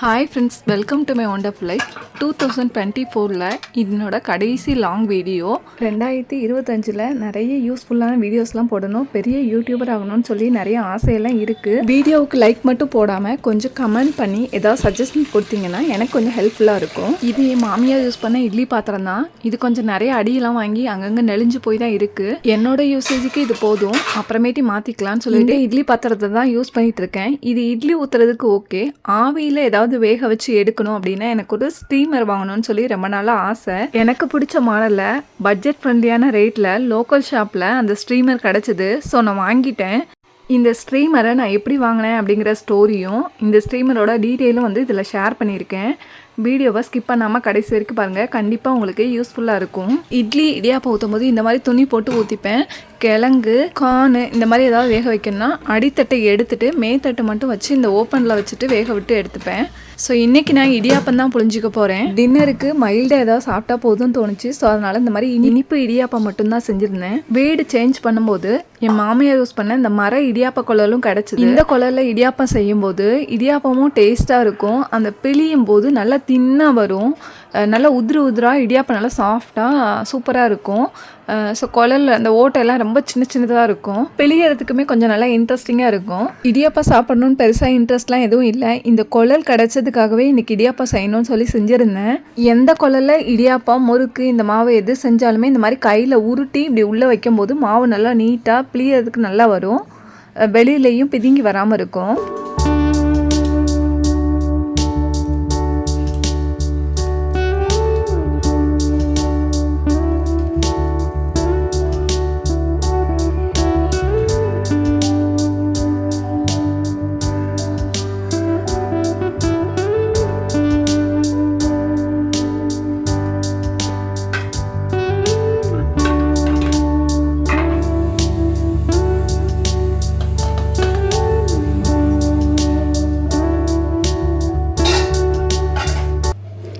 Hi friends welcome to my wonderful life two thousand twenty ஃபோரில் இதனோட கடைசி long video ரெண்டாயிரத்தி இருபத்தஞ்சில் நிறைய யூஸ்ஃபுல்லான வீடியோஸ்லாம் போடணும். பெரிய யூடியூபர் ஆகணும்னு சொல்லி நிறைய ஆசையெல்லாம் இருக்குது வீடியோவுக்கு லைக் மட்டும் போடாமல் கொஞ்சம் கமெண்ட் பண்ணி ஏதாவது சஜஷன் கொடுத்தீங்கன்னா எனக்கு கொஞ்சம் ஹெல்ப்ஃபுல்லாக இருக்கும். இது என் மாமியார் யூஸ் பண்ண இட்லி பாத்திரம் தான். இது கொஞ்சம் நிறைய அடியெல்லாம் வாங்கி அங்கங்கே நெளிஞ்சு போய் தான் இருக்குது என்னோட யூசேஜுக்கு இது போதும். அப்புறமேட்டி மாற்றிக்கலாம்னு சொல்லிட்டு இட்லி பாத்திரத்தை தான் யூஸ் பண்ணிட்டு இருக்கேன். இது இட்லி ஊற்றுறதுக்கு ஓகே ஆவியில் ஏதாவது வேக வச்சு எடுக்கணும் அப்படின்னா எனக்கு ஒரு ஸ்டீமர் வாங்கணும்னு சொல்லி ரொம்ப நாளாக ஆசை. எனக்கு பிடிச்ச மாடலில் பட்ஜெட் ஃப்ரெண்ட்லியான ரேட்டில் லோக்கல் ஷாப்பில் அந்த ஸ்ட்ரீமர் கிடச்சிது. ஸோ நான் வாங்கிட்டேன். இந்த ஸ்ட்ரீமரை நான் எப்படி வாங்கினேன் அப்படிங்கிற ஸ்டோரியும் இந்த ஸ்ட்ரீமரோட டீட்டெயிலும் வந்து இதில் ஷேர் பண்ணியிருக்கேன். வீடியோவை ஸ்கிப் பண்ணாமல் கடைசி வரைக்கும் பாருங்கள் கண்டிப்பாக உங்களுக்கு யூஸ்ஃபுல்லாக இருக்கும். இட்லி இடியாப்பம் ஊற்றும் போது இந்த மாதிரி துணி போட்டு ஊற்றிப்பேன் கிழங்கு கானு இந்த மாதிரி ஏதாவது வேக வைக்கணும்னா அடித்தட்டை எடுத்துட்டு மேத்தட்டை மட்டும் வச்சு இந்த ஓப்பனில் வச்சுட்டு வேக விட்டு எடுத்துப்பேன். ஸோ இன்றைக்கி நான் இடியாப்பம் தான் புழிஞ்சிக்க போகிறேன் டின்னருக்கு மைல்டாக ஏதாவது சாப்பிட்டா போதும்னு தோணுச்சு. ஸோ அதனால் இந்த மாதிரி இனிப்பு இடியாப்பம் மட்டும்தான் செஞ்சுருந்தேன். வீடு சேஞ்ச் பண்ணும்போது என் மாமியார் யூஸ் பண்ண இந்த மர இடியாப்ப குழலும் கிடச்சிது. இந்த குழலில் இடியாப்பம் செய்யும்போது இடியாப்பமும் டேஸ்ட்டாக இருக்கும். அந்த பிழியும் போது நல்லா தின்னாக வரும். நல்லா உதிரு உதிராக இடியாப்பம் நல்லா சாஃப்டாக சூப்பராக இருக்கும். ஸோ குழல் அந்த ஓட்டையெல்லாம் ரொம்ப சின்ன சின்னதாக இருக்கும். பிழியறதுக்குமே கொஞ்சம் நல்லா இன்ட்ரெஸ்டிங்காக இருக்கும். இடியாப்பம் சாப்பிடணும்னு பெருசாக இன்ட்ரெஸ்ட்லாம் எதுவும் இல்லை. இந்த குழல் கிடச்சதுக்காகவே இன்றைக்கி இடியாப்பம் செய்யணும்னு சொல்லி செஞ்சுருந்தேன். எந்த குழல்ல இடியாப்பம் முறுக்கு இந்த மாவு எது செஞ்சாலுமே இந்த மாதிரி கையில் உருட்டி இப்படி உள்ளே வைக்கும்போது மாவு நல்லா நீட்டாக பிழியறதுக்கு நல்லா வரும். வெளியிலையும் பிதுங்கி வராமல் இருக்கும்.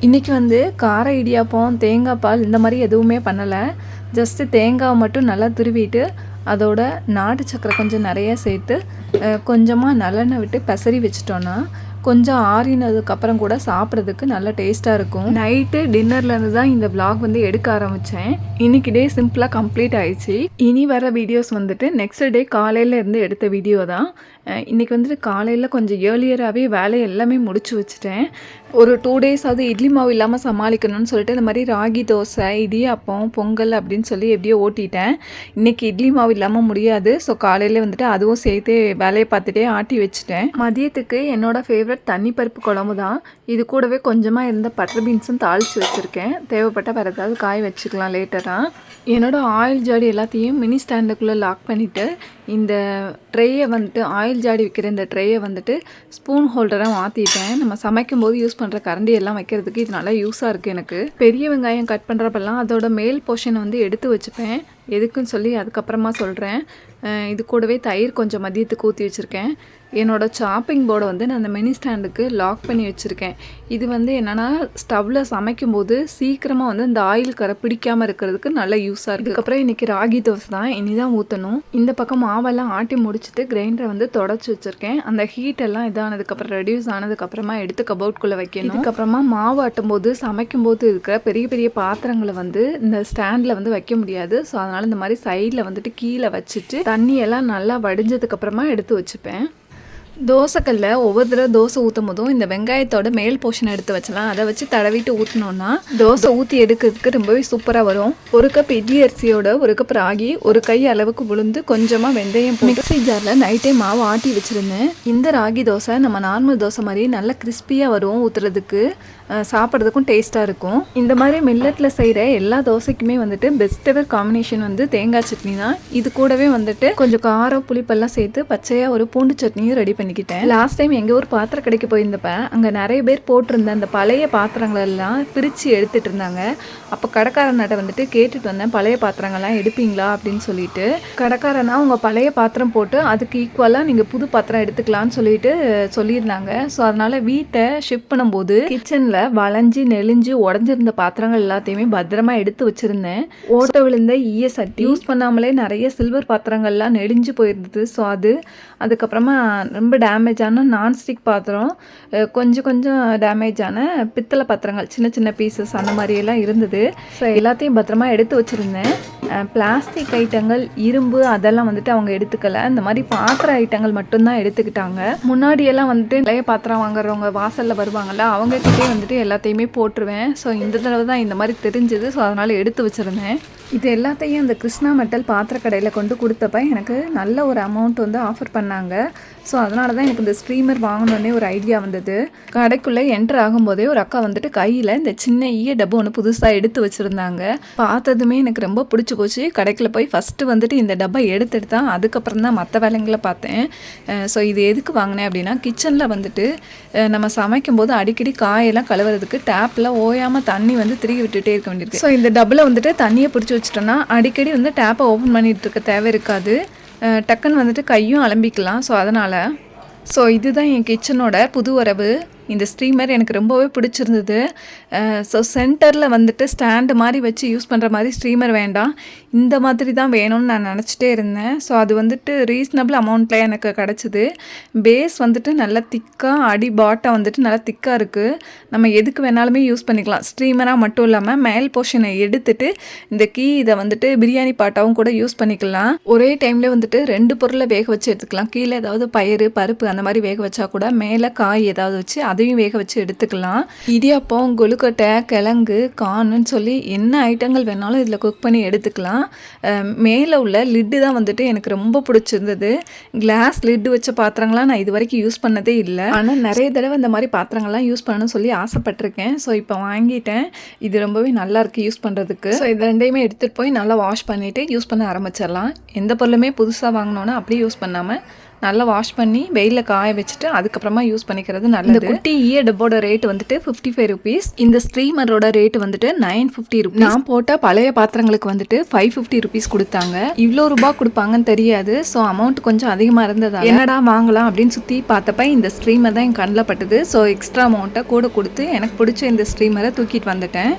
இன்றைக்கி வந்து கார இடியாப்பம் தேங்காய் பால் இந்த மாதிரி எதுவுமே பண்ணலை. ஜஸ்ட்டு தேங்காய் மட்டும் நல்லா துருவிட்டு அதோட நாட்டு சக்கரை கொஞ்சம் நிறைய சேர்த்து கொஞ்சமாக நல்லெண்ணெய் விட்டு பெசரி வச்சிட்டோன்னா கொஞ்சம் ஆறினதுக்கப்புறம் கூட சாப்பிட்றதுக்கு நல்ல டேஸ்ட்டாக இருக்கும். நைட்டு டின்னர்லேருந்து தான் இந்த விளாக் வந்து எடுக்க ஆரம்பித்தேன் இன்னைக்கு டே சிம்பிளாக கம்ப்ளீட் ஆயிடுச்சு. இனி வர வீடியோஸ் வந்துட்டு நெக்ஸ்ட் டே காலையில் இருந்து எடுத்த வீடியோ தான். இன்றைக்கி வந்துட்டு காலையில் கொஞ்சம் ஏர்லியராகவே வேலையை எல்லாமே முடிச்சு வச்சுட்டேன். ஒரு டூ டேஸ் இட்லி மாவு இல்லாமல் சமாளிக்கணும்னு சொல்லிட்டு இந்த மாதிரி ராகி தோசை இடியாப்பம் பொங்கல் அப்படின்னு சொல்லி எப்படியோ ஓட்டிட்டேன். இன்னைக்கு இட்லி மாவு இல்லாமல் முடியாது. ஸோ காலையில் வந்துட்டு அதுவும் சேர்த்து வேலையை பார்த்துட்டே ஆட்டி வச்சுட்டேன். மதியத்துக்கு என்னோட ஃபேவரட் தண்ணி பருப்பு குழம்பு தான். இது கூடவே கொஞ்சமாக இருந்த பட்டர் பீன்ஸும் தாளித்து வச்சுருக்கேன். தேவைப்பட்ட வேறு ஏதாவது காய் வச்சுக்கலாம் லேட்டராக என்னோட ஆயில் ஜாடி எல்லாத்தையும் மினி ஸ்டாண்டுக்குள்ளே லாக் பண்ணிவிட்டு இந்த ட்ரேயை வந்துட்டு ஆயில் ஜாடி விற்கிற இந்த ட்ரேயை வந்துட்டு ஸ்பூன் ஹோல்டராக மாற்றிட்டேன் நம்ம சமைக்கும் போது யூஸ் பண்ணுற கரண்டி எல்லாம் வைக்கிறதுக்கு இது நல்லா யூஸாக இருக்குது எனக்கு. பெரிய வெங்காயம் கட் பண்ணுறப்பெல்லாம் அதோட மேல் போர்ஷனை வந்து எடுத்து வச்சுப்பேன். எதுக்குன்னு சொல்லி அதுக்கப்புறமா சொல்கிறேன் இது கூடவே தயிர் கொஞ்சம் மதியத்துக்கு ஊற்றி வச்சுருக்கேன். என்னோடய சாப்பிங் போர்டை வந்து நான் அந்த மினி ஸ்டாண்டுக்கு லாக் பண்ணி வச்சுருக்கேன். இது வந்து என்னென்னா ஸ்டவ்வில் சமைக்கும்போது சீக்கிரமாக வந்து இந்த ஆயில் கரை பிடிக்காமல் இருக்கிறதுக்கு நல்ல யூஸாக இருக்குது அதுக்கப்புறம் இன்றைக்கி ராகி தோசை தான் இனி தான் ஊற்றணும் இந்த பக்கம் மாவெல்லாம் ஆட்டி முடிச்சுட்டு கிரைண்டரை வந்து தொடச்சி வச்சுருக்கேன். அந்த ஹீட் எல்லாம் இதானதுக்கப்புறம் ரெடியூஸ் ஆனதுக்கப்புறமா எடுத்து கபோர்ட்குள்ளே வைக்கணும். இதுக்கப்புறமா மாவு ஆட்டும்போது சமைக்கும்போது சமைக்கும் போது இருக்கிற பெரிய பெரிய பாத்திரங்களை வந்து இந்த ஸ்டாண்டில் வந்து வைக்க முடியாது. ஸோ அதனால் இந்த மாதிரி சைடில் வந்துட்டு கீழே வச்சுட்டு தண்ணியெல்லாம் நல்லா வடிஞ்சதுக்கப்புறமா எடுத்து வச்சுப்பேன். தோசைக்கல்ல ஒவ்வொரு தடவை தோசை ஊற்றும் போதும் இந்த வெங்காயத்தோட மேல் போர்ஷன் எடுத்து வச்சலாம். அதை வச்சு தடவிட்டு ஊற்றினோன்னா தோசை ஊற்றி எடுக்கிறதுக்கு ரொம்பவே சூப்பராக வரும். ஒரு கப் இட்லி அரிசியோட ஒரு கப் ராகி ஒரு கை அளவுக்கு உளுந்து கொஞ்சமாக வெந்தயம் மிக்சி ஜாரில் நைட்டே மாவு ஆட்டி வச்சுருந்தேன். இந்த ராகி தோசை நம்ம நார்மல் தோசை மாதிரி நல்லா கிறிஸ்பியாக வரும் ஊற்றுறதுக்கு சாப்பிட்றதுக்கும் டேஸ்ட்டாக இருக்கும். இந்த மாதிரி மில்லட்டில் செய்கிற எல்லா தோசைக்குமே வந்துட்டு பெஸ்ட் எவர் காம்பினேஷன் வந்து தேங்காய் சட்னி தான். இது கூடவே வந்துட்டு கொஞ்சம் காரம் புளிப்பெல்லாம் சேர்த்து பச்சையாக ஒரு பூண்டு சட்னியும் ரெடி பண்ணிக்கிட்டேன். லாஸ்ட் டைம் எங்கள் ஊர் பாத்திர கடைக்கு போயிருந்தப்ப அங்கே நிறைய பேர் போட்டிருந்த அந்த பழைய பாத்திரங்களெல்லாம் பிரித்து எடுத்துட்டு இருந்தாங்க. அப்போ கடைக்காரன்கிட்ட வந்துட்டு கேட்டுட்டு வந்தேன் பழைய பாத்திரங்கள்லாம் எடுப்பீங்களா? அப்படின்னு சொல்லிட்டு. கடைக்காரனா உங்கள் பழைய பாத்திரம் போட்டு அதுக்கு ஈக்குவலாக நீங்கள் புது பாத்திரம் எடுத்துக்கலாம்னு சொல்லிட்டு சொல்லியிருந்தாங்க. ஸோ அதனால் வீட்டை ஷிஃப்ட் பண்ணும்போது கிச்சனில் வளைஞ்சி நெளிஞ்சு உடஞ்சிருந்த பாத்திரங்கள் எல்லாத்தையுமே பத்திரமா எடுத்து வச்சுருந்தேன். ஓட்ட விழுந்த ஈய சட்டி. யூஸ் பண்ணாமலே நிறைய சில்வர் பாத்திரங்கள்லாம் நெளிஞ்சு போயிருந்தது. ஸோ அது அதுக்கப்புறமா ரொம்ப டேமேஜ் ஆன நான்ஸ்டிக் பாத்திரம் கொஞ்சம் கொஞ்சம் டேமேஜ் ஆன பித்தளை பாத்திரங்கள் சின்ன சின்ன பீசஸ் அந்த மாதிரியெல்லாம் இருந்தது. ஸோ எல்லாத்தையும் பத்திரமா எடுத்து வச்சுருந்தேன். பிளாஸ்டிக் ஐட்டங்கள் இரும்பு அதெல்லாம் வந்துட்டு அவங்க எடுத்துக்கல. இந்த மாதிரி பாத்திர ஐட்டங்கள் மட்டும்தான் எடுத்துக்கிட்டாங்க. முன்னாடியெல்லாம் வந்துட்டு நிறைய பாத்திரம் வாங்குறவங்க வாசலில் வருவாங்கல்ல அவங்க கிட்டே வந்துட்டு எல்லாத்தையுமே போட்டுருவேன். ஸோ இந்த தடவை தான் இந்த மாதிரி தெரிஞ்சது. ஸோ அதனால் எடுத்து வச்சுருந்தேன். இது எல்லாத்தையும் இந்த கிருஷ்ணா மெட்டல் பாத்திர கடையில் கொண்டு கொடுத்தப்ப எனக்கு நல்ல ஒரு அமௌண்ட் வந்து ஆஃபர் பண்ணாங்க. ஸோ அதனால தான் எனக்கு இந்த ஸ்ட்ரீமர் வாங்கணுன்னே ஒரு ஐடியா வந்தது. கடைக்குள்ளே என்டர் ஆகும்போதே ஒரு அக்கா வந்துட்டு கையில் இந்த சின்ன ஈய டப்பு ஒன்று புதுசாக எடுத்து வச்சுருந்தாங்க. பார்த்ததுமே எனக்கு ரொம்ப பிடிச்சி போச்சு. கடைக்குள்ள போய் ஃபஸ்ட்டு வந்துட்டு இந்த டப்பா எடுத்துட்டு தான் அதுக்கப்புறம் தான் மற்ற வேலைங்களை பார்த்தேன். ஸோ இது எதுக்கு வாங்கினேன் அப்படின்னா கிச்சனில் வந்துட்டு நம்ம சமைக்கும்போது அடிக்கடி காயெல்லாம் கழுவுறதுக்கு டேப்பில் ஓயாமல் தண்ணி வந்து திருகி விட்டுட்டே இருக்க வேண்டியிருக்கு. ஸோ இந்த டப்பில் வந்துட்டு தண்ணியை பிடிச்சி வச்சிட்டோன்னா அடிக்கடி வந்து டேப்பை ஓப்பன் பண்ணிட்டு இருக்க தேவை இருக்காது. டக்குன்னு வந்துட்டு கையும் அலம்பிக்கலாம். ஸோ அதனால் ஸோ இதுதான் என் கிச்சனோட புது வரவு இந்த ஸ்ட்ரீமர் எனக்கு ரொம்பவே பிடிச்சிருந்தது. ஸோ சென்டரில் வந்துட்டு ஸ்டாண்டு மாதிரி வச்சு யூஸ் பண்ணுற மாதிரி ஸ்ட்ரீமர் வேண்டாம். இந்த மாதிரி தான் வேணும்னு நான் நினச்சிட்டே இருந்தேன். ஸோ அது வந்துட்டு ரீசனபிள் அமௌண்ட்டில் எனக்கு கிடச்சிது. பேஸ் வந்துட்டு நல்லா திக்காக அடி பாட்டம் வந்துட்டு நல்லா திக்காக இருக்குது நம்ம எதுக்கு வேணாலுமே யூஸ் பண்ணிக்கலாம். ஸ்ட்ரீமராக மட்டும் இல்லாமல் மேல் போர்ஷனை எடுத்துட்டு இந்த கீ இதை வந்துட்டு பிரியாணி பாட்டாவும் கூட யூஸ் பண்ணிக்கலாம். ஒரே டைமில் வந்துட்டு ரெண்டு பொருளை வேக வச்சு எடுத்துக்கலாம். கீழே ஏதாவது பயிறு பருப்பு அந்த மாதிரி வேக வச்சா கூட மேலே காய் ஏதாவது வச்சு அதையும் வேக வச்சு எடுத்துக்கலாம். இடியாப்பம் கொழுக்கட்டை கிழங்கு கார்னுன்னு சொல்லி என்ன ஐட்டங்கள் வேணாலும் இதில் குக் பண்ணி எடுத்துக்கலாம். மேலே உள்ள லிட்டு தான் வந்துட்டு எனக்கு ரொம்ப பிடிச்சிருந்தது. கிளாஸ் லிட்டு வச்ச பாத்திரங்கள்லாம் நான் இது வரைக்கும் யூஸ் பண்ணதே இல்லை. ஆனால் நிறைய தடவை இந்த மாதிரி பாத்திரங்கள்லாம் யூஸ் பண்ணணும்னு சொல்லி ஆசைப்பட்டிருக்கேன். ஸோ இப்போ வாங்கிட்டேன். இது ரொம்பவே நல்லா இருக்குது யூஸ் பண்ணுறதுக்கு ஸோ இது ரெண்டையுமே எடுத்துகிட்டு போய் நல்லா வாஷ் பண்ணிவிட்டு யூஸ் பண்ண ஆரம்பிச்சிடலாம். எந்த பொருளுமே புதுசாக வாங்கினோன்னா அப்படியே யூஸ் பண்ணாமல் நல்லா வாஷ் பண்ணி வெயிலில் காய வச்சுட்டு அதுக்கப்புறமா யூஸ் பண்ணிக்கிறது நல்லது. குட்டி ஈய டப்போட ரேட் வந்துட்டு ஃபிஃப்டி ஃபைவ் ருபீஸ் இந்த ஸ்ட்ரீமரோட ரேட் வந்துட்டு நைன் ஃபிஃப்டி ருபீஸ் நான் போட்ட பழைய பாத்திரங்களுக்கு வந்துட்டு ஃபைவ் ஃபிஃப்டி ருபீஸ் கொடுத்தாங்க. இவ்வளோ ரூபாய் கொடுப்பாங்கன்னு தெரியாது. ஸோ அமௌண்ட் கொஞ்சம் அதிகமாக இருந்ததா என்னடா வாங்கலாம் அப்படின்னு சுற்றி பார்த்தப்ப இந்த ஸ்ட்ரீமர் தான் என் கண்ணில் பட்டுது. ஸோ எக்ஸ்ட்ரா அமௌண்ட்டை கூட கொடுத்து எனக்கு பிடிச்ச இந்த ஸ்ட்ரீமரை தூக்கிட்டு வந்துட்டேன்.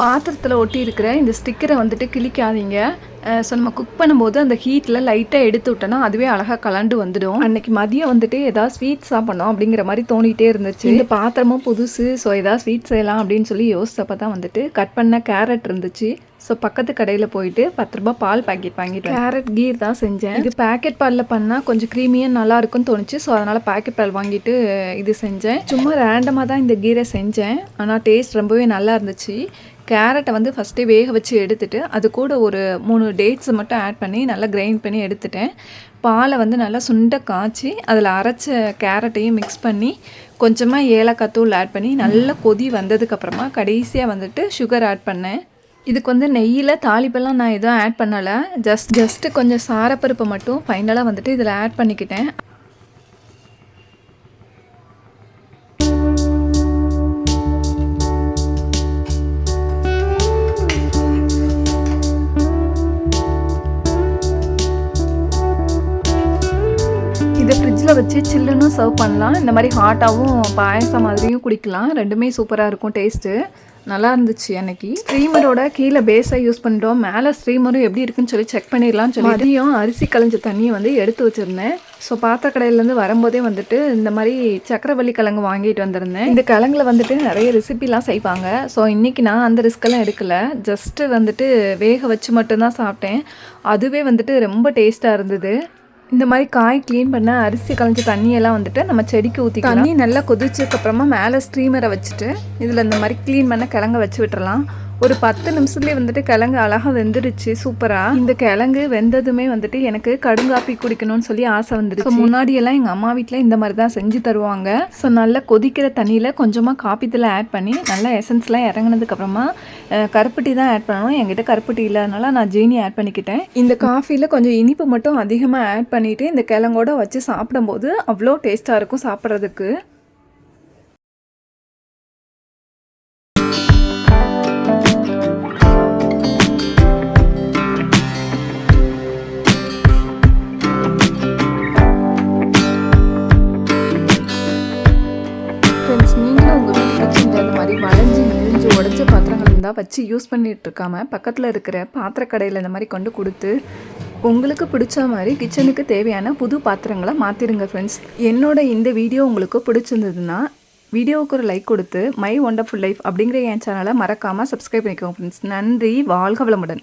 பாத்திரத்தில் ஒட்டி இருக்கிற இந்த ஸ்டிக்கரை வந்துட்டு கிழிக்காதீங்க. ஸோ நம்ம குக் பண்ணும்போது அந்த ஹீட்டில் லைட்டாக எடுத்து விட்டோன்னா அதுவே அழகாக கலண்டு வந்துடும். அன்னைக்கு மதியம் வந்துட்டு ஏதாவது ஸ்வீட் சாப்பிடணும் அப்படிங்கிற மாதிரி தோணிகிட்டே இருந்துச்சு. இந்த பாத்திரமும் புதுசு ஸோ ஏதாவது ஸ்வீட் செய்யலாம் அப்படின்னு சொல்லி யோசிச்சப்ப தான் வந்துட்டு கட் பண்ண கேரட் இருந்துச்சு. ஸோ பக்கத்து கடையில் போயிட்டு பத்து ரூபாய் பால் பாக்கெட் வாங்கிட்டு கேரட் கீர் தான் செஞ்சேன். இது பேக்கெட் பாலில் பண்ணால் கொஞ்சம் க்ரீமியாக நல்லா இருக்கும்னு தோணுச்சு. ஸோ அதனால் பேக்கெட் பால் வாங்கிட்டு இது செஞ்சேன். சும்மா ரேண்டமாக தான் இந்த கீரை செஞ்சேன். ஆனால் டேஸ்ட் ரொம்பவே நல்லா இருந்துச்சு. கேரட்டை வந்து ஃபஸ்ட்டே வேக வச்சு எடுத்துகிட்டு அது கூட ஒரு மூணு டேட்ஸை மட்டும் ஆட் பண்ணி நல்லா கிரைண்ட் பண்ணி எடுத்துட்டேன். பாலை வந்து நல்லா சுண்ட காய்ச்சி அதில் அரைச்ச கேரட்டையும் மிக்ஸ் பண்ணி கொஞ்சமாக ஏலக்காய் தூள் ஆட் பண்ணி நல்லா கொதி வந்ததுக்கப்புறமா கடைசியாக வந்துட்டு சுகர் ஆட் பண்ணேன். இதுக்கு வந்து நெய்யில் தாளிப்பெல்லாம் நான் எதுவும் ஆட் பண்ணலை. ஜஸ்ட் ஜஸ்ட்டு கொஞ்சம் சாரப்பருப்பை மட்டும் ஃபைனலாக வந்துட்டு இதில் ஆட் பண்ணிக்கிட்டேன். ஃப்ரிட்ஜில் வச்சு சில்லுன்னு சர்வ் பண்ணலாம். இந்த மாதிரி ஹாட்டாகவும் பாயசம் மாதிரியும் குடிக்கலாம். ரெண்டுமே சூப்பராக இருக்கும் டேஸ்ட்டு நல்லா இருந்துச்சு அன்னைக்கு. ஸ்ட்ரீமரோட கீழே பேஸாக யூஸ் பண்ணிட்டோம் மேலே ஸ்ட்ரீமரும் எப்படி இருக்குன்னு சொல்லி செக் பண்ணிடலாம்னு சொல்லி மதியம் அரிசி களைஞ்ச தண்ணியை வந்து எடுத்து வச்சுருந்தேன். ஸோ பாத்திர கடையிலேருந்து வரும்போதே வந்துட்டு இந்த மாதிரி சக்கரவள்ளி கிழங்கு வாங்கிட்டு வந்திருந்தேன். இந்த கிழங்குல வந்துட்டு நிறைய ரெசிபிலாம் செய்வாங்க. ஸோ இன்றைக்கி நான் அந்த ரிஸ்க்கெல்லாம் எடுக்கல. ஜஸ்ட்டு வந்துட்டு வேக வச்சு மட்டும்தான் சாப்பிட்டேன். அதுவே வந்துட்டு ரொம்ப டேஸ்ட்டாக இருந்தது. இந்த மாதிரி காய் க்ளீன் பண்ண அரிசி களைஞ்ச தண்ணியெல்லாம் வந்துட்டு நம்ம செடிக்கு ஊற்றி தண்ணி நல்லா கொதிச்சதுக்கு அப்புறமா மேலே ஸ்ட்ரீமரை வச்சுட்டு இதில் இந்த மாதிரி க்ளீன் பண்ண கிழங்க வச்சு விட்டுறலாம். ஒரு பத்து நிமிஷத்துலேயே வந்துட்டு கிழங்கு அழகாக வெந்துடுச்சு சூப்பராக இந்த கிழங்கு வெந்ததுமே வந்துட்டு எனக்கு கடுங்காப்பி குடிக்கணும்னு சொல்லி ஆசை வந்துடுச்சு. முன்னாடியெல்லாம் எங்கள் அம்மா வீட்டில் இந்த மாதிரி தான் செஞ்சு தருவாங்க. ஸோ நல்லா கொதிக்கிற தண்ணியில் கொஞ்சமாக காப்பி ஆட் பண்ணி நல்லா எசன்ஸ்லாம் இறங்குனதுக்கப்புறமா கருப்பட்டி தான் ஆட் பண்ணணும். என்கிட்ட கருப்பட்டி இல்லாதனால நான் ஜீனி ஆட் பண்ணிக்கிட்டேன். இந்த காஃபியில் கொஞ்சம் இனிப்பு மட்டும் அதிகமாக ஆட் பண்ணிவிட்டு இந்த கிழங்கோட வச்சு சாப்பிடும்போது அவ்வளோ டேஸ்ட்டாக இருக்கும் சாப்பிட்றதுக்கு. உடஞ்ச பாத்திரங்கள் இருந்தால் வச்சு யூஸ் பண்ணிகிட்ருக்காம இருக்காம பக்கத்தில் இருக்கிற பாத்திர கடையில் இந்த மாதிரி கொண்டு கொடுத்து உங்களுக்கு பிடிச்ச மாதிரி கிச்சனுக்கு தேவையான புது பாத்திரங்களை மாற்றிடுங்க ஃப்ரெண்ட்ஸ் என்னோட இந்த வீடியோ உங்களுக்கு பிடிச்சிருந்ததுன்னா வீடியோவுக்கு ஒரு லைக் கொடுத்து மை ஒண்டர்ஃபுல் லைஃப் அப்படிங்கிற என் சேனலை மறக்காமல் சப்ஸ்கிரைப் பண்ணிக்கோங்க ஃப்ரெண்ட்ஸ் நன்றி வாழ்க வளமுடன்.